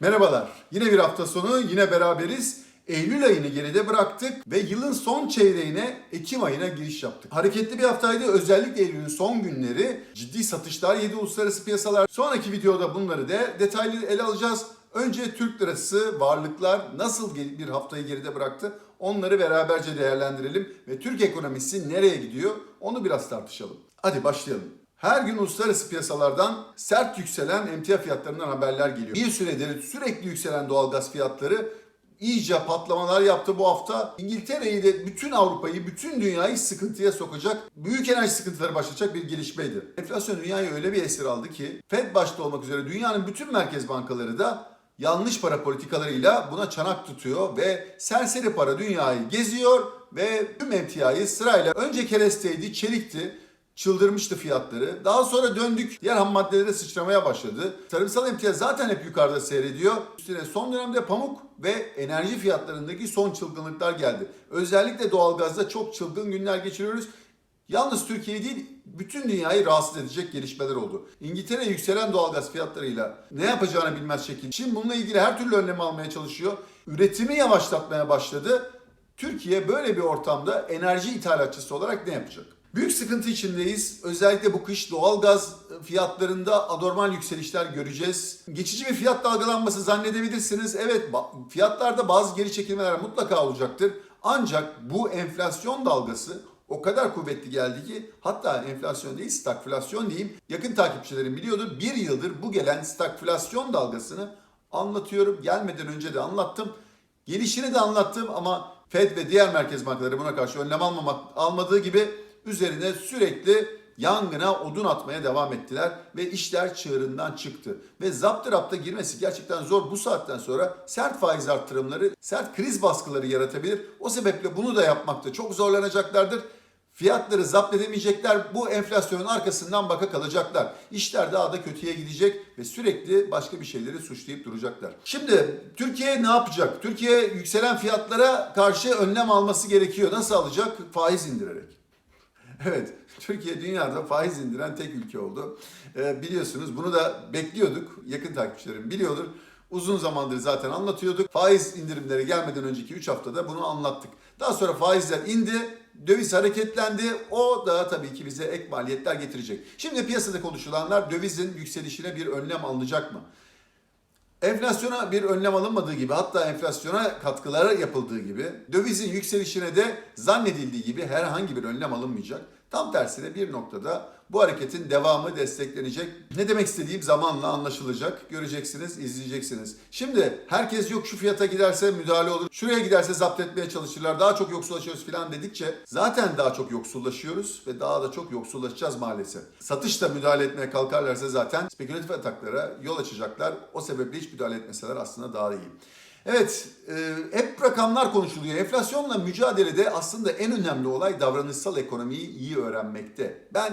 Merhabalar. Yine bir hafta sonu yine beraberiz. Eylül ayını geride bıraktık ve yılın son çeyreğine Ekim ayına giriş yaptık. Hareketli bir haftaydı. Özellikle Eylül'ün son günleri ciddi satışlar yedi uluslararası piyasalar. Sonraki videoda bunları da detaylı ele alacağız. Önce Türk lirası varlıklar nasıl bir haftayı geride bıraktı onları beraberce değerlendirelim ve Türk ekonomisi nereye gidiyor onu biraz tartışalım. Hadi başlayalım. Her gün uluslararası piyasalardan sert yükselen emtia fiyatlarından haberler geliyor. Bir süredir sürekli yükselen doğalgaz fiyatları iyice patlamalar yaptı bu hafta. İngiltere'yi de bütün Avrupa'yı, bütün dünyayı sıkıntıya sokacak, büyük enerji sıkıntıları başlayacak bir gelişmeydi. Enflasyon dünyayı öyle bir esir aldı ki Fed başta olmak üzere dünyanın bütün merkez bankaları da yanlış para politikalarıyla buna çanak tutuyor ve serseri para dünyayı geziyor ve tüm emtiayı sırayla önce keresteydi, çelikti, çıldırmıştı fiyatları. Daha sonra döndük diğer ham maddelere sıçramaya başladı. Tarımsal emtia zaten hep yukarıda seyrediyor. Üstüne son dönemde pamuk ve enerji fiyatlarındaki son çılgınlıklar geldi. Özellikle doğalgazda çok çılgın günler geçiriyoruz. Yalnız Türkiye değil, bütün dünyayı rahatsız edecek gelişmeler oldu. İngiltere yükselen doğalgaz fiyatlarıyla ne yapacağını bilmez şekilde. Şimdi bununla ilgili her türlü önlemi almaya çalışıyor. Üretimi yavaşlatmaya başladı. Türkiye böyle bir ortamda enerji ithalatçısı olarak ne yapacak? Büyük sıkıntı içindeyiz. Özellikle bu kış doğalgaz fiyatlarında anormal yükselişler göreceğiz. Geçici bir fiyat dalgalanması zannedebilirsiniz. Evet fiyatlarda bazı geri çekilmeler mutlaka olacaktır. Ancak bu enflasyon dalgası o kadar kuvvetli geldi ki hatta enflasyon değil stagflasyon diyeyim. Yakın takipçilerim biliyordur bir yıldır bu gelen stagflasyon dalgasını anlatıyorum. Gelmeden önce de anlattım. Gelişini de anlattım ama Fed ve diğer merkez bankaları buna karşı önlem almamak, almadığı gibi üzerine sürekli yangına odun atmaya devam ettiler ve işler çığırından çıktı. Ve zaptı rapta girmesi gerçekten zor. Bu saatten sonra sert faiz arttırımları, sert kriz baskıları yaratabilir. O sebeple bunu da yapmakta çok zorlanacaklardır. Fiyatları zapt edemeyecekler. Bu enflasyonun arkasından baka kalacaklar. İşler daha da kötüye gidecek ve sürekli başka bir şeyleri suçlayıp duracaklar. Şimdi Türkiye ne yapacak? Türkiye yükselen fiyatlara karşı önlem alması gerekiyor. Nasıl alacak? Faiz indirerek. Evet, Türkiye dünyada faiz indiren tek ülke oldu. Ee, biliyorsunuz bunu da bekliyorduk. Yakın takipçilerim biliyordur. Uzun zamandır zaten anlatıyorduk. Faiz indirimleri gelmeden önceki 3 haftada bunu anlattık. Daha sonra faizler indi, döviz hareketlendi. O da tabii ki bize ek maliyetler getirecek. Şimdi piyasada konuşulanlar dövizin yükselişine bir önlem alınacak mı? Enflasyona bir önlem alınmadığı gibi hatta enflasyona katkılara yapıldığı gibi dövizin yükselişine de zannedildiği gibi herhangi bir önlem alınmayacak. Tam tersine bir noktada bu hareketin devamı desteklenecek. Ne demek istediğim zamanla anlaşılacak. Göreceksiniz, izleyeceksiniz. Şimdi herkes yok şu fiyata giderse müdahale olur. Şuraya giderse zapt etmeye çalışırlar. Daha çok yoksullaşıyoruz falan dedikçe zaten daha çok yoksullaşıyoruz ve daha da çok yoksullaşacağız maalesef. Satışta müdahale etmeye kalkarlarsa zaten spekülatif ataklara yol açacaklar. O sebeple hiç müdahale etmeseler aslında daha iyi. Evet, e, hep rakamlar konuşuluyor. Enflasyonla mücadelede aslında en önemli olay davranışsal ekonomiyi iyi öğrenmekte. Ben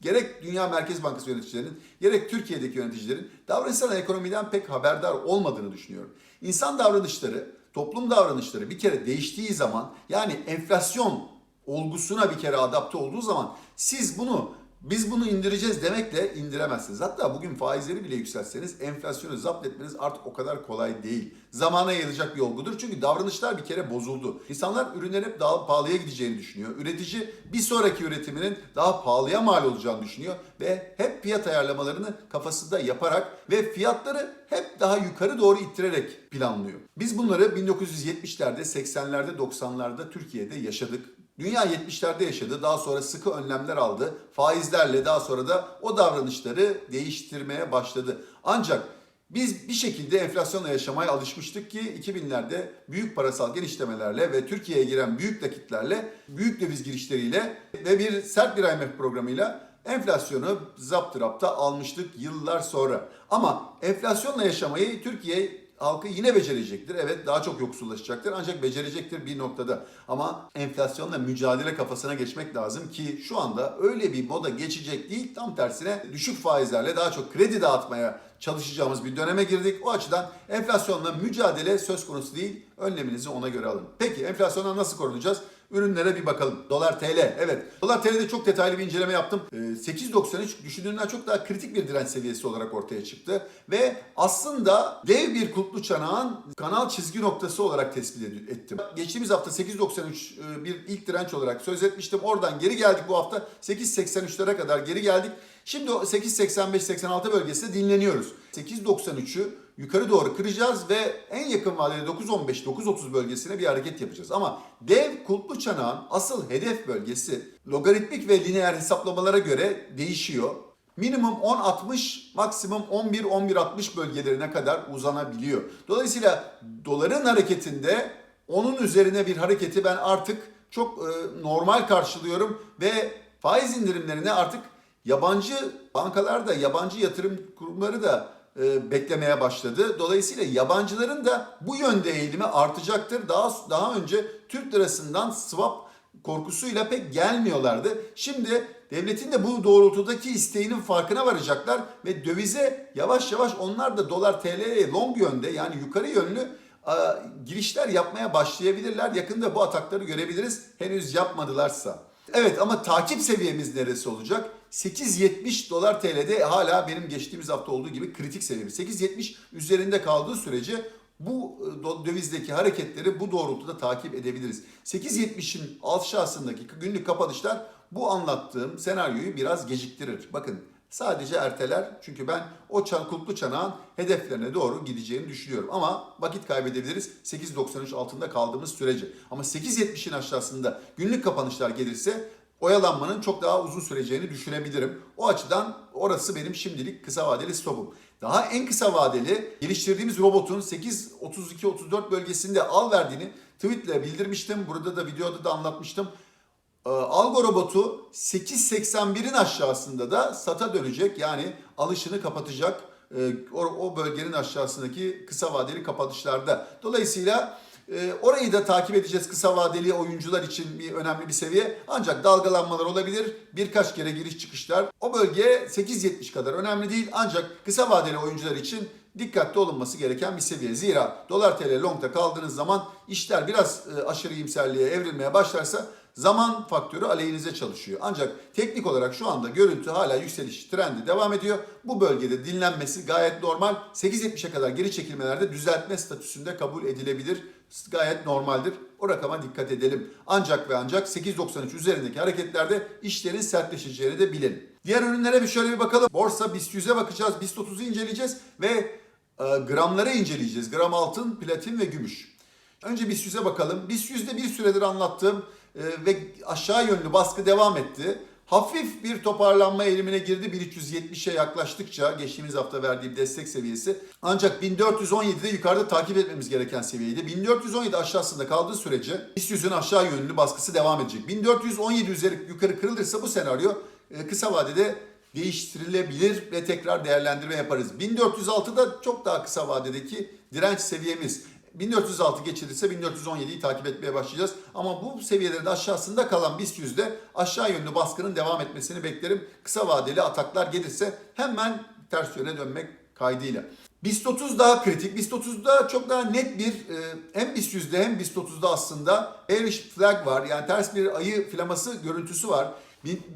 gerek Dünya Merkez Bankası yöneticilerinin, gerek Türkiye'deki yöneticilerin davranışsal ekonomiden pek haberdar olmadığını düşünüyorum. İnsan davranışları, toplum davranışları bir kere değiştiği zaman, yani enflasyon olgusuna bir kere adapte olduğu zaman siz bunu biz bunu indireceğiz demekle indiremezsiniz. Hatta bugün faizleri bile yükseltseniz enflasyonu zapt etmeniz artık o kadar kolay değil. Zamana yayılacak bir olgudur. Çünkü davranışlar bir kere bozuldu. İnsanlar ürünlerin hep daha pahalıya gideceğini düşünüyor. Üretici bir sonraki üretiminin daha pahalıya mal olacağını düşünüyor ve hep fiyat ayarlamalarını kafasında yaparak ve fiyatları hep daha yukarı doğru ittirerek planlıyor. Biz bunları 1970'lerde, 80'lerde, 90'larda Türkiye'de yaşadık. Dünya 70'lerde yaşadı. Daha sonra sıkı önlemler aldı. Faizlerle daha sonra da o davranışları değiştirmeye başladı. Ancak biz bir şekilde enflasyonla yaşamaya alışmıştık ki 2000'lerde büyük parasal genişlemelerle ve Türkiye'ye giren büyük nakitlerle, büyük döviz girişleriyle ve bir sert bir IMF programıyla enflasyonu zaptı rapta almıştık yıllar sonra. Ama enflasyonla yaşamayı Türkiye halkı yine becerecektir. Evet daha çok yoksullaşacaktır ancak becerecektir bir noktada. Ama enflasyonla mücadele kafasına geçmek lazım ki şu anda öyle bir moda geçecek değil. Tam tersine düşük faizlerle daha çok kredi dağıtmaya çalışacağımız bir döneme girdik. O açıdan enflasyonla mücadele söz konusu değil. Önleminizi ona göre alın. Peki enflasyondan nasıl korunacağız? Ürünlere bir bakalım. Dolar TL. Evet. Dolar TL'de çok detaylı bir inceleme yaptım. Ee, 8.93 düşündüğünden çok daha kritik bir direnç seviyesi olarak ortaya çıktı. Ve aslında dev bir kutlu çanağın kanal çizgi noktası olarak tespit ettim. Geçtiğimiz hafta 8.93 e, bir ilk direnç olarak söz etmiştim. Oradan geri geldik bu hafta. 8.83'lere kadar geri geldik. Şimdi o 8.85-86 bölgesinde dinleniyoruz. 8.93'ü yukarı doğru kıracağız ve en yakın vadede 9.15-9.30 bölgesine bir hareket yapacağız. Ama dev kulplu çanağın asıl hedef bölgesi logaritmik ve lineer hesaplamalara göre değişiyor. Minimum 10.60, maksimum 11-11.60 bölgelerine kadar uzanabiliyor. Dolayısıyla doların hareketinde onun üzerine bir hareketi ben artık çok e, normal karşılıyorum ve faiz indirimlerine artık yabancı bankalar da yabancı yatırım kurumları da e, beklemeye başladı. Dolayısıyla yabancıların da bu yönde eğilimi artacaktır. Daha daha önce Türk lirasından swap korkusuyla pek gelmiyorlardı. Şimdi devletin de bu doğrultudaki isteğinin farkına varacaklar ve dövize yavaş yavaş onlar da dolar TL'ye long yönde yani yukarı yönlü girişler yapmaya başlayabilirler. Yakında bu atakları görebiliriz. Henüz yapmadılarsa. Evet ama takip seviyemiz neresi olacak? 8.70 dolar TL'de hala benim geçtiğimiz hafta olduğu gibi kritik seviyemiz. 8.70 üzerinde kaldığı sürece bu e, dövizdeki hareketleri bu doğrultuda takip edebiliriz. 8.70'in aşağısındaki günlük kapanışlar bu anlattığım senaryoyu biraz geciktirir. Bakın sadece erteler çünkü ben o çan, kulplu çanağın hedeflerine doğru gideceğini düşünüyorum. Ama vakit kaybedebiliriz 8.93 altında kaldığımız sürece. Ama 8.70'in aşağısında günlük kapanışlar gelirse oyalanmanın çok daha uzun süreceğini düşünebilirim. O açıdan orası benim şimdilik kısa vadeli stopum. Daha en kısa vadeli geliştirdiğimiz robotun 8.32-34 bölgesinde al verdiğini tweetle bildirmiştim. Burada da videoda da anlatmıştım. Ee, Algo robotu 8.81'in aşağısında da SATA dönecek. Yani alışını kapatacak e, o, o bölgenin aşağısındaki kısa vadeli kapatışlarda. Dolayısıyla e, orayı da takip edeceğiz kısa vadeli oyuncular için bir önemli bir seviye. Ancak dalgalanmalar olabilir. Birkaç kere giriş çıkışlar. O bölge 8.70 kadar önemli değil. Ancak kısa vadeli oyuncular için dikkatli olunması gereken bir seviye. Zira dolar TL long'da kaldığınız zaman işler biraz e, aşırı iyimserliğe evrilmeye başlarsa zaman faktörü aleyhinize çalışıyor. Ancak teknik olarak şu anda görüntü hala yükseliş trendi devam ediyor. Bu bölgede dinlenmesi gayet normal. 8.70'e kadar geri çekilmelerde düzeltme statüsünde kabul edilebilir. Gayet normaldir. O rakama dikkat edelim. Ancak ve ancak 8.93 üzerindeki hareketlerde işlerin sertleşeceğini de bilelim. Diğer ürünlere bir şöyle bir bakalım. Borsa BIST 100'e bakacağız. BIST 30'u inceleyeceğiz ve e, gramları inceleyeceğiz. Gram altın, platin ve gümüş. Önce BIST 100'e bakalım. BIST 100'de bir süredir anlattığım e, ve aşağı yönlü baskı devam etti. Hafif bir toparlanma eğilimine girdi 1370'e yaklaştıkça geçtiğimiz hafta verdiğim destek seviyesi. Ancak 1417'de yukarıda takip etmemiz gereken seviyeydi. 1417 aşağısında kaldığı sürece BIST 100'ün aşağı yönlü baskısı devam edecek. 1417 üzeri yukarı kırılırsa bu senaryo e, kısa vadede değiştirilebilir ve tekrar değerlendirme yaparız. 1406'da çok daha kısa vadedeki direnç seviyemiz. 1406 geçirirse 1417'yi takip etmeye başlayacağız. Ama bu seviyelerin aşağısında kalan BIST yüzde aşağı yönlü baskının devam etmesini beklerim. Kısa vadeli ataklar gelirse hemen ters yöne dönmek kaydıyla. BIST 30 daha kritik. BIST 30'da çok daha net bir e, hem BIST yüzde hem BIST 30'da aslında bearish flag var. Yani ters bir ayı flaması görüntüsü var.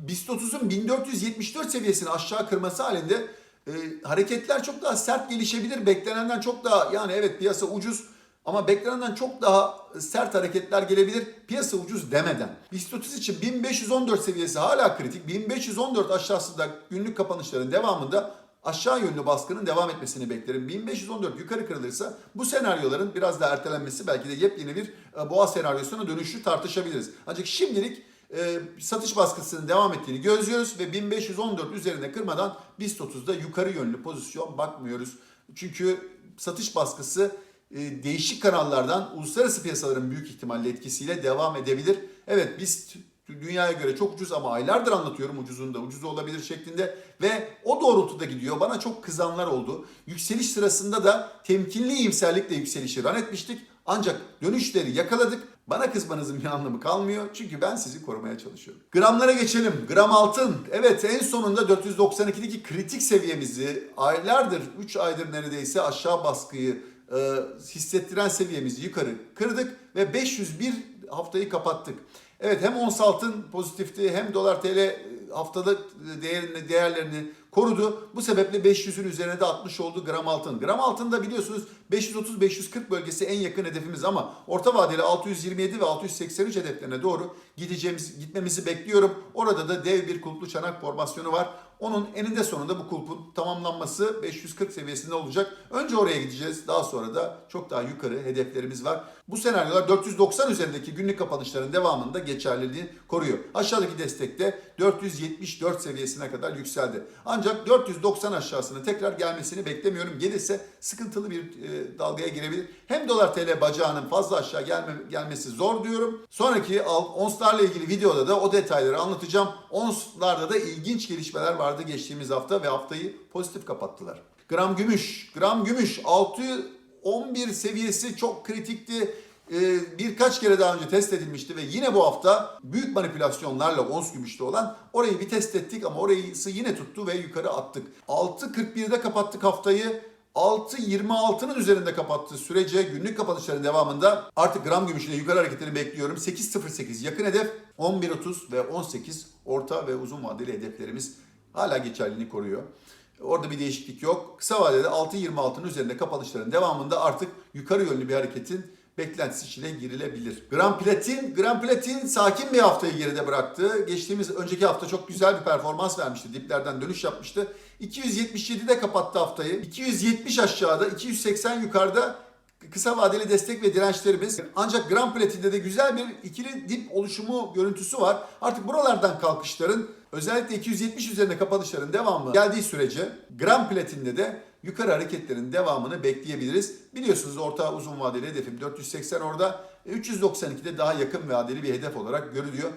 BIST 30'un 1474 seviyesini aşağı kırması halinde e, hareketler çok daha sert gelişebilir. Beklenenden çok daha yani evet piyasa ucuz ama beklenenden çok daha sert hareketler gelebilir piyasa ucuz demeden. BIST 30 için 1514 seviyesi hala kritik. 1514 aşağısında günlük kapanışların devamında aşağı yönlü baskının devam etmesini beklerim. 1514 yukarı kırılırsa bu senaryoların biraz daha ertelenmesi belki de yepyeni bir e, boğa senaryosuna dönüşü tartışabiliriz. Ancak şimdilik e, satış baskısının devam ettiğini gözlüyoruz ve 1514 üzerine kırmadan BIST 30'da yukarı yönlü pozisyon bakmıyoruz. Çünkü satış baskısı değişik kanallardan uluslararası piyasaların büyük ihtimalle etkisiyle devam edebilir. Evet BIST dünyaya göre çok ucuz ama aylardır anlatıyorum ucuzunda ucuz olabilir şeklinde ve o doğrultuda gidiyor. Bana çok kızanlar oldu. Yükseliş sırasında da temkinli iyimserlikle yükselişi ran etmiştik. Ancak dönüşleri yakaladık. Bana kızmanızın bir anlamı kalmıyor. Çünkü ben sizi korumaya çalışıyorum. Gramlara geçelim. Gram altın. Evet en sonunda 492'deki kritik seviyemizi aylardır, 3 aydır neredeyse aşağı baskıyı e, hissettiren seviyemizi yukarı kırdık ve 501 haftayı kapattık. Evet hem ons altın pozitifti hem dolar TL haftalık değerini, değerlerini korudu. Bu sebeple 500'ün üzerine de 60 oldu gram altın. Gram altın da biliyorsunuz 530-540 bölgesi en yakın hedefimiz ama orta vadeli 627 ve 683 hedeflerine doğru gideceğimiz gitmemizi bekliyorum. Orada da dev bir kulplu çanak formasyonu var. Onun eninde sonunda bu kulpun tamamlanması 540 seviyesinde olacak. Önce oraya gideceğiz. Daha sonra da çok daha yukarı hedeflerimiz var. Bu senaryolar 490 üzerindeki günlük kapanışların devamında geçerliliğini koruyor. Aşağıdaki destekte 474 seviyesine kadar yükseldi. Ancak 490 aşağısına tekrar gelmesini beklemiyorum. Gelirse sıkıntılı bir e, dalgaya girebilir. Hem dolar TL bacağının fazla aşağı gelme, gelmesi zor diyorum. Sonraki onslarla ilgili videoda da o detayları anlatacağım. Onslarda da ilginç gelişmeler vardı geçtiğimiz hafta ve haftayı pozitif kapattılar. Gram gümüş, gram gümüş 611 seviyesi çok kritikti. Ee, birkaç kere daha önce test edilmişti ve yine bu hafta büyük manipülasyonlarla ons gümüşte olan orayı bir test ettik ama orayı yine tuttu ve yukarı attık. 6.41'de kapattık haftayı. 6.26'nın üzerinde kapattığı sürece günlük kapanışların devamında artık gram gümüşüne yukarı hareketini bekliyorum. 8.08 yakın hedef, 11.30 ve 18 orta ve uzun vadeli hedeflerimiz hala geçerliliğini koruyor. Orada bir değişiklik yok. Kısa vadede 6.26'nın üzerinde kapanışların devamında artık yukarı yönlü bir hareketin beklentisi içine girilebilir. Gram Platin, Gram Platin sakin bir haftayı geride bıraktı. Geçtiğimiz önceki hafta çok güzel bir performans vermişti. Diplerden dönüş yapmıştı. 277'de kapattı haftayı. 270 aşağıda, 280 yukarıda kısa vadeli destek ve dirençlerimiz. Ancak Gram Platin'de de güzel bir ikili dip oluşumu görüntüsü var. Artık buralardan kalkışların özellikle 270 üzerinde kapanışların devamı geldiği sürece Gram Platin'de de yukarı hareketlerin devamını bekleyebiliriz. Biliyorsunuz orta uzun vadeli hedefim 480 orada. 392'de daha yakın vadeli bir hedef olarak görülüyor.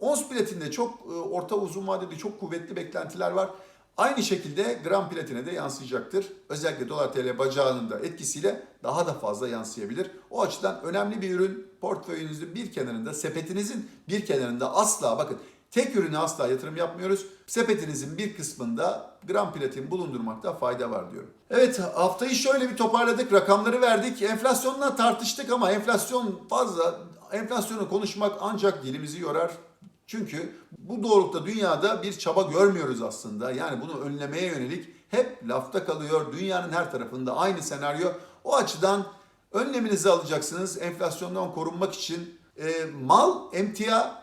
Ons platinde çok e, orta uzun vadede çok kuvvetli beklentiler var. Aynı şekilde gram platine de yansıyacaktır. Özellikle dolar TL bacağının da etkisiyle daha da fazla yansıyabilir. O açıdan önemli bir ürün portföyünüzün bir kenarında, sepetinizin bir kenarında asla bakın tek ürüne asla yatırım yapmıyoruz. Sepetinizin bir kısmında gram platin bulundurmakta fayda var diyorum. Evet haftayı şöyle bir toparladık. Rakamları verdik. Enflasyonla tartıştık ama enflasyon fazla. Enflasyonu konuşmak ancak dilimizi yorar. Çünkü bu doğrultuda dünyada bir çaba görmüyoruz aslında. Yani bunu önlemeye yönelik hep lafta kalıyor. Dünyanın her tarafında aynı senaryo. O açıdan önleminizi alacaksınız. Enflasyondan korunmak için e, mal, emtia,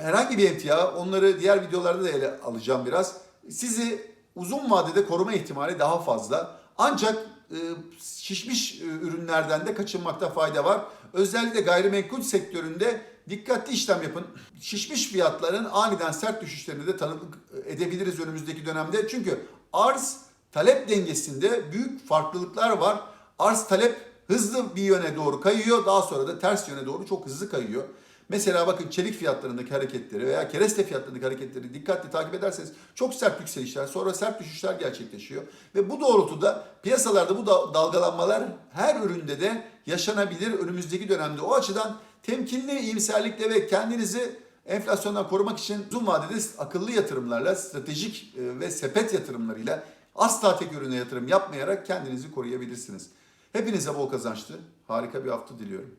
herhangi bir emtia onları diğer videolarda da ele alacağım biraz. Sizi uzun vadede koruma ihtimali daha fazla. Ancak e, şişmiş e, ürünlerden de kaçınmakta fayda var. Özellikle gayrimenkul sektöründe dikkatli işlem yapın. Şişmiş fiyatların aniden sert düşüşlerini de tanıklık edebiliriz önümüzdeki dönemde. Çünkü arz talep dengesinde büyük farklılıklar var. Arz talep hızlı bir yöne doğru kayıyor. Daha sonra da ters yöne doğru çok hızlı kayıyor. Mesela bakın çelik fiyatlarındaki hareketleri veya kereste fiyatlarındaki hareketleri dikkatli takip ederseniz çok sert yükselişler sonra sert düşüşler gerçekleşiyor. Ve bu doğrultuda piyasalarda bu da- dalgalanmalar her üründe de yaşanabilir önümüzdeki dönemde. O açıdan temkinli, iyimserlikle ve kendinizi enflasyondan korumak için uzun vadede akıllı yatırımlarla, stratejik e, ve sepet yatırımlarıyla asla tek ürüne yatırım yapmayarak kendinizi koruyabilirsiniz. Hepinize bol kazançlı, harika bir hafta diliyorum.